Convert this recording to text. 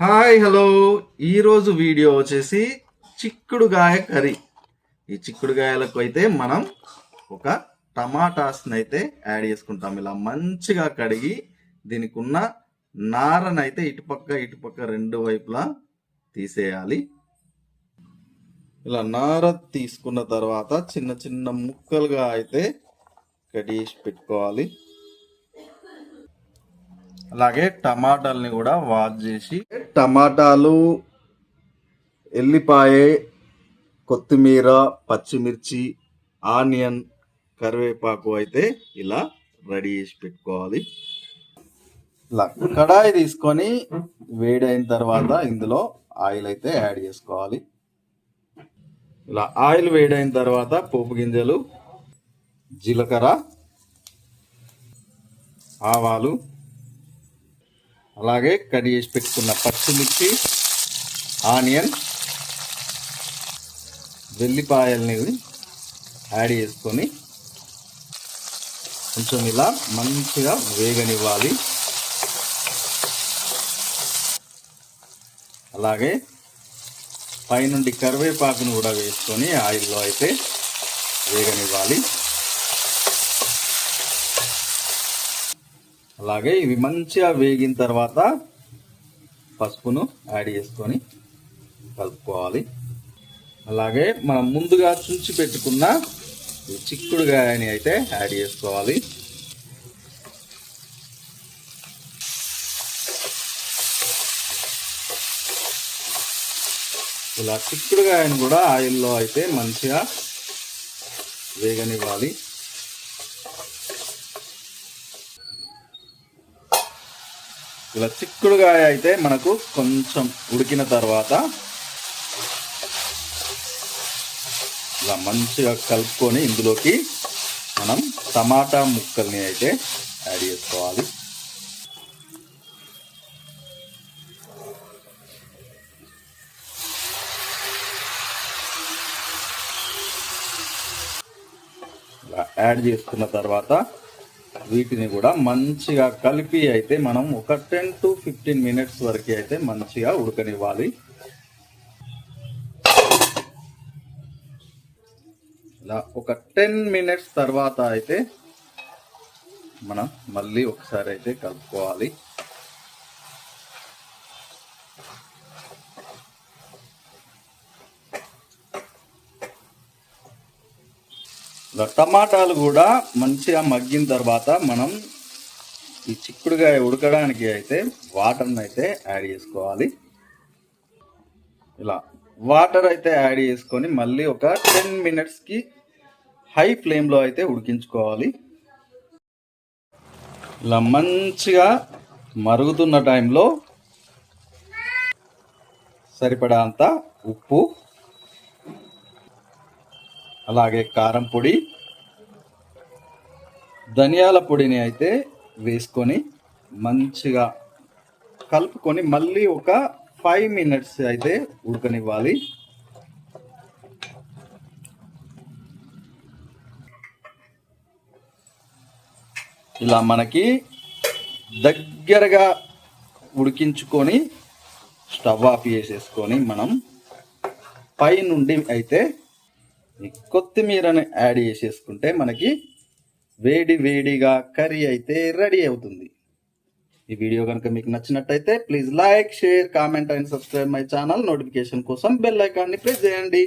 Hi hello. ఈరోజు video వచ్చేసి చిక్కుడుగాయ కర్రీ. ఈ చిక్కుడుగాయలకు అయితే మనం ఒక టమాటాస్ని అయితే యాడ్ చేసుకుంటాం. ఇలా మంచిగా కడిగి దీనికి ఉన్న నారనైతే ఇటుపక్క ఇటుపక్క రెండు వైపులా తీసేయాలి. ఇలా నార తీసుకున్న తర్వాత చిన్న చిన్న ముక్కలుగా అయితే కడిగేసి పెట్టుకోవాలి. అలాగే టమాటాలని కూడా వాష్ చేసి టమాటాలు ఎల్లిపాయ కొత్తిమీర పచ్చిమిర్చి ఆనియన్ కరివేపాకు అయితే ఇలా రెడీ చేసి పెట్టుకోవాలి. ఇలా కడాయి తీసుకొని వేడైన తర్వాత ఇందులో ఆయిల్ అయితే యాడ్ చేసుకోవాలి. ఇలా ఆయిల్ వేడైన తర్వాత పోపు గింజలు జీలకర్ర ఆవాలు అలాగే కట్ చేసి పెట్టుకున్న పచ్చిమిర్చి ఆనియన్ వెల్లిపాయల్ని యాడ్ చేసుకొని కొంచెం ఇలా మంచిగా వేగనివ్వాలి. అలాగే పైనుండి కరివేపాకును కూడా వేసుకొని ఆయిల్లో అయితే వేగనివ్వాలి. అలాగే ఇవి మంచిగా వేగిన తర్వాత పసుపును యాడ్ చేసుకొని కలుపుకోవాలి. అలాగే మనం ముందుగా చుంచి పెట్టుకున్న చిక్కుడుగాయని అయితే యాడ్ చేసుకోవాలి. ఇలా చిక్కుడుగాయని కూడా ఆయిల్లో అయితే మంచిగా వేగనివ్వాలి. ఇలా చిక్కుడుగాయ అయితే మనకు కొంచెం ఉడికిన తర్వాత ఇలా మంచిగా కలుపుకొని ఇందులోకి మనం టమాటా ముక్కల్ని అయితే యాడ్ చేసుకోవాలి. ఇలా యాడ్ చేసుకున్న తర్వాత వీటిని కూడా మంచిగా కలిపి అయితే మనం ఒక టెన్ టు ఫిఫ్టీన్ మినిట్స్ వరకు అయితే మంచిగా ఉడకనివ్వాలి. ఇలా ఒక టెన్ మినిట్స్ తర్వాత అయితే మనం మళ్ళీ ఒకసారి అయితే కలుపుకోవాలి. టమాటాలు కూడా మంచిగా మగ్గిన తర్వాత మనం ఈ చిక్కుడుగాయ ఉడకడానికి అయితే వాటర్ని అయితే యాడ్ చేసుకోవాలి. ఇలా వాటర్ అయితే యాడ్ చేసుకొని మళ్ళీ ఒక టెన్ మినిట్స్కి హై ఫ్లేమ్లో అయితే ఉడికించుకోవాలి. ఇలా మంచిగా మరుగుతున్న టైంలో సరిపడా అంత ఉప్పు అలాగే కారం పొడి ధనియాల పొడిని అయితే వేసుకొని మంచిగా కలుపుకొని మళ్ళీ ఒక ఫైవ్ మినిట్స్ అయితే ఉడకనివ్వాలి. ఇలా మనకి దగ్గరగా ఉడికించుకొని స్టవ్ ఆఫ్ చేసేసుకొని మనం పై నుండి అయితే ఈ కొత్తిమీరని యాడ్ చేసేసుకుంటే మనకి వేడి వేడిగా కర్రీ అయితే రెడీ అవుతుంది. ఈ వీడియో కనుక మీకు నచ్చినట్టయితే please like share comment and subscribe my channel. Notification కోసం బెల్ ఐకాన్ని ప్రెస్ చేయండి.